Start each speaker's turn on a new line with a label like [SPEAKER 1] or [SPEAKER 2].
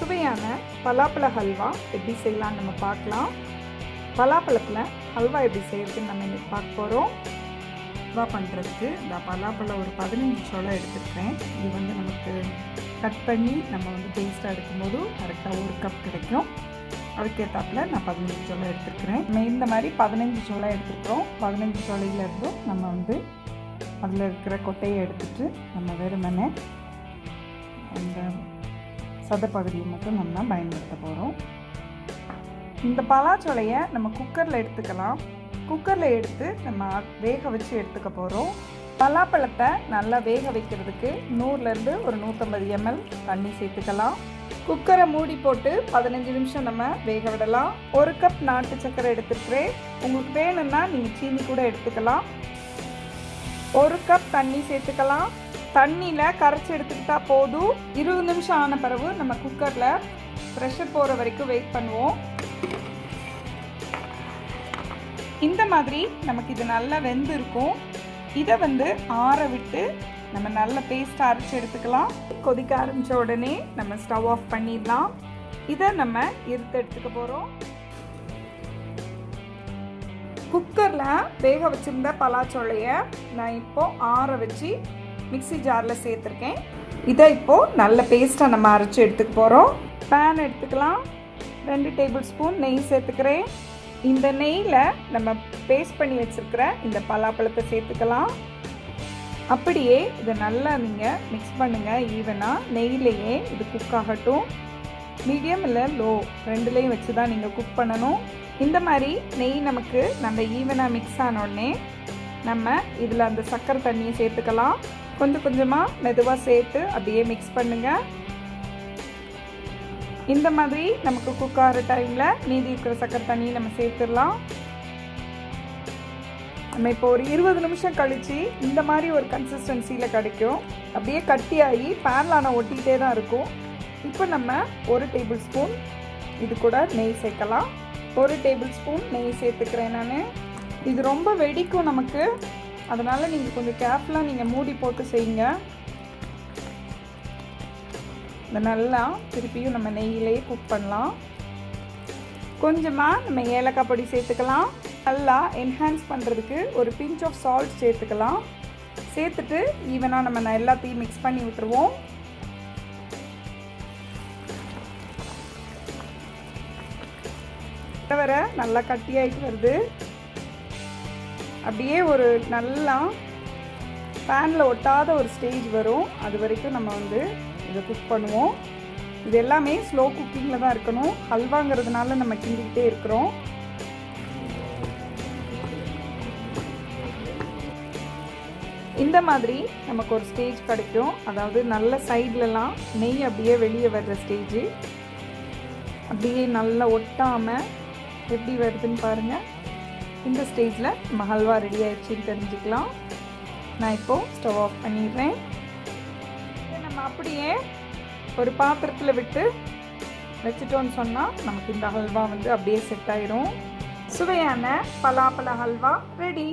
[SPEAKER 1] சுவையான பலாப்பழ ஹல்வா எப்படி செய்யலாம்னு நம்ம பார்க்கலாம். பலாப்பழத்தில் ஹல்வா எப்படி செய்யறதுன்னு நம்ம இன்றைக்கி பார்க்க போகிறோம் ஹல்வா பண்ணுறதுக்கு இந்த பலாப்பழம் ஒரு பதினஞ்சு சோளம் எடுத்துருக்கேன் இது வந்து நமக்கு கட் பண்ணி நம்ம வந்து டேஸ்ட்டாக எடுக்கும்போது கரெக்டாக ஒரு கப் கிடைக்கும். அதுக்கேற்றாப்புல நான் பதினஞ்சு சோளம் எடுத்துருக்கிறேன். நம்ம இந்த மாதிரி பதினஞ்சு சோளம் எடுத்துருக்கிறோம். பதினஞ்சு சோளையிலேருந்தும் நம்ம வந்து அதில் இருக்கிற கொட்டையை எடுத்துகிட்டு நம்ம வெறுமனே அந்த சதப்பகுதியை மட்டும் நம்ம பயன்படுத்த போகிறோம் இந்த பலாச்சோலையை நம்ம குக்கரில் எடுத்துக்கலாம். குக்கரில் எடுத்து நம்ம வேக வச்சு எடுத்துக்க போகிறோம் பலாப்பழத்தை நல்லா வேக வைக்கிறதுக்கு நூறுலேருந்து ஒரு நூற்றம்பது எம்எல் தண்ணி சேர்த்துக்கலாம். குக்கரை மூடி போட்டு பதினஞ்சு நிமிஷம் நம்ம வேக விடலாம். ஒரு கப் நாட்டு சர்க்கரை எடுத்துருக்கிறேன். உங்களுக்கு வேணும்னா நீங்கள் சீனி கூட எடுத்துக்கலாம். ஒரு கப் தண்ணி சேர்த்துக்கலாம். தண்ணியில் கரைச்சி எடுத்துக்கிட்டா போதும். இருபது நிமிஷம் ஆன பிறகு நம்ம குக்கரில் ப்ரெஷர் போகிற வரைக்கும் வெயிட் பண்ணுவோம். இந்த மாதிரி நமக்கு இது நல்லா வெந்து இருக்கும் இதை வந்து ஆற விட்டு நம்ம நல்ல பேஸ்ட் அரைச்சி எடுத்துக்கலாம். கொதிக்க ஆரம்பித்த உடனே நம்ம ஸ்டவ் ஆஃப் பண்ணிடலாம். இதை நம்ம எடுத்து எடுத்துக்க போகிறோம் குக்கரில் வேக வச்சுருந்த பலாச்சோளையை நான் இப்போ ஆற வச்சு மிக்ஸி ஜாரில் சேர்த்துருக்கேன். இதை இப்போது நல்ல பேஸ்ட்டாக நம்ம அரைச்சி எடுத்துக்க போகிறோம் பேன் எடுத்துக்கலாம். ரெண்டு டேபிள் ஸ்பூன் நெய் சேர்த்துக்கிறேன். இந்த நெய்யில் நம்ம பேஸ்ட் பண்ணி வச்சுருக்கிற இந்த பலாப்பழத்தை சேர்த்துக்கலாம். அப்படியே இதை நல்லா நீங்கள் மிக்ஸ் பண்ணுங்கள் ஈவனாக நெய்லேயே இது குக் ஆகட்டும். மீடியம் இல்லை லோ ரெண்டுலேயும் வச்சு தான் நீங்கள் குக் பண்ணணும். இந்த மாதிரி நெய் நமக்கு நல்ல ஈவனாக மிக்ஸ் ஆன உடனே நம்ம இதில் அந்த சர்க்கரை தண்ணியை சேர்த்துக்கலாம். கொஞ்சம் கொஞ்சமாக மெதுவாக சேர்த்து அப்படியே மிக்ஸ் பண்ணுங்கள் இந்த மாதிரி நமக்கு குக் ஆகிற டைமில் மீதி இருக்கிற சர்க்கரை தண்ணியை நம்ம சேர்த்துடலாம். நம்ம இப்போ ஒரு இருபது நிமிஷம் கழித்து இந்த மாதிரி ஒரு கன்சிஸ்டன்சியில் கிடைக்கும். அப்படியே கட்டியாகி பேனில் ஒட்டிகிட்டே தான் இருக்கும். இப்போ நம்ம ஒரு டேபிள் ஸ்பூன் இது கூட நெய் சேர்க்கலாம். ஒரு டேபிள் ஸ்பூன் நெய் சேர்த்துக்கிறேன் நான். இது ரொம்ப வெடிக்கும் நமக்கு. அதனால் நீங்கள் கொஞ்சம் கேர்ஃபுல்லாக நீங்கள் மூடி போட்டு செய்யுங்க. இந்த நல்லா திருப்பியும் நம்ம நெய்யிலேயே குக் பண்ணலாம். கொஞ்சமாக நம்ம ஏலக்காய் பொடி சேர்த்துக்கலாம். நல்லா என்ஹான்ஸ் பண்ணுறதுக்கு ஒரு பிஞ்ச் ஆஃப் சால்ட் சேர்த்துக்கலாம். சேர்த்துட்டு ஈவனாக நம்ம எல்லாத்தையும் மிக்ஸ் பண்ணி விட்டுருவோம். வர நல்லா கட்டியாயிட்டு வருது. அப்படியே ஒரு நல்லா பேனில் ஒட்டாத ஒரு ஸ்டேஜ் வரும். அது வரைக்கும் நம்ம வந்து இதை குக் பண்ணுவோம். இது எல்லாமே ஸ்லோ குக்கிங்கில் தான் இருக்கணும். ஹல்வாங்கிறதுனால நம்ம கிண்டிக்கிட்டே இருக்கிறோம். இந்த மாதிரி நமக்கு ஒரு ஸ்டேஜ் கிடைக்கும். அதாவது நல்ல சைட்லலாம் நெய் அப்படியே வெளியே வர்ற ஸ்டேஜ் அப்படியே நல்லா ஒட்டாமல் எப்படி வருதுன்னு பாருங்கள் இந்த ஸ்டேஜில் நம்ம ஹல்வா ரெடி ஆயிடுச்சுன்னு தெரிஞ்சுக்கலாம். நான் இப்போது ஸ்டவ் ஆஃப் பண்ணிடுறேன். நம்ம அப்படியே ஒரு பாத்திரத்தில் விட்டு வச்சுட்டோன்னு சொன்னால் நமக்கு இந்த ஹல்வா வந்து அப்படியே செட் ஆயிரும். சுவையான பலாப்பழ ஹல்வா ரெடி